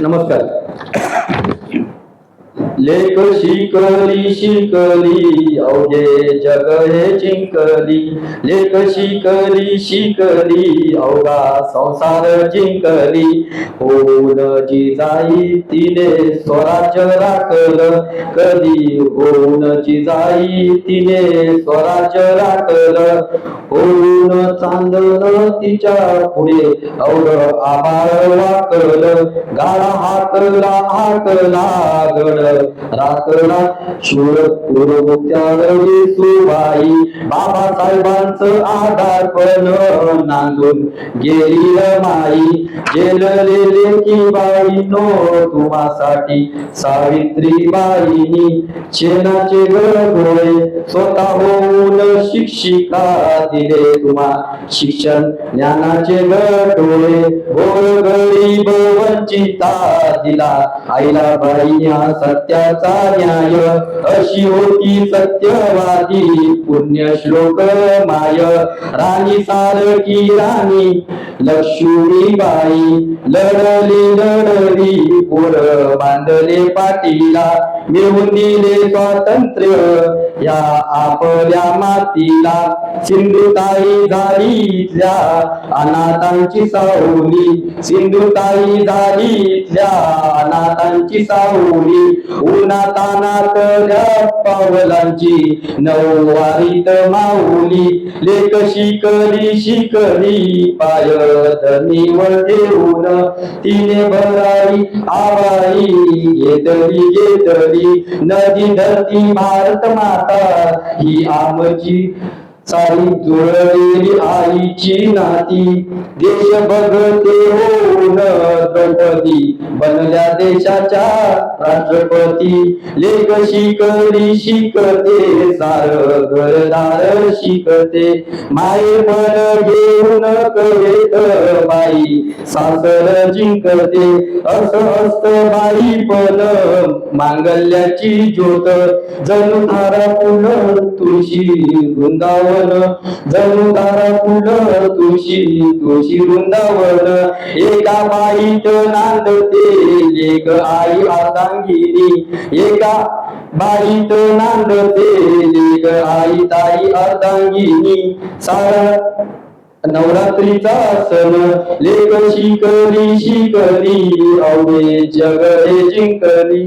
नमस्कार. लेख शिकली शिकली अवघे जग हे जिंकली. लेख शिकली शिकली अवघा संसार जिंकली. होऊन जी जाई तिने स्वराज्य राखल. कधी होऊन जी जाई तिने स्वराज्य राखल. होऊन चांदण तिच्या पुढे अवघ आभार वाकल. गाळा हाकला हाकला गड राकला शूर गुरुमुक्त्यावरी सुबाई. बाबासाहेबांचं आधारपण नांदून गेली र माई जेललेले की बाई नो तुम्हासाठी सावित्री बाईनी शेणाचे गळगोळे स्वतः होऊन शिक्षिका दिले तुम्हा. शिक्षण ज्ञानाचे गडोळे गोर गरीब वंचिता दिला. आईला बाई सत्य सत्याचा न्याय अशी होती सत्यवादी. पुण्य श्लोक माय. राणी सारखी राणी लक्ष्मीबाई लढली लढली पोर बांधले पाटीला. मिळून दिले स्वातंत्र्य. या आपल्या मातीला सिंधुताई झाली झालीतल्या अनाथांची सावली. सिंधुताई झाली झालीतल्या अनाथांची सावली. उन्हातानातल्या पावलांची नऊवारीत माऊली. लेख शिकली शिकली पाय धनीवर ठेवून तिने भराई आवाई घेतली घेतली. नदी धरती भारत माता ही आमची साई जुळलेली आईची नाती. देश बघते होऊन द्रौपदी बनल्या देशाच्या राष्ट्रपती. लेख शिकली शिकते सार घरदार शिकते. माये पण घेऊन कवेत बाई सासर जिंकते. असं असतं बाई पण मांगल्याची ज्योत. जणू थारा फुल तुळशी वृंदावन जणू धारा फुल तुळशी तुळशी वृंदावन. एका बाईत नांदते लेख आई अर्धांगिनी एका बाईत नांदते लेख आई ताई अर्धांगिनी सार नवरात्रीचा सण लेख शिकली शिकली अवघे जग हे जिंकली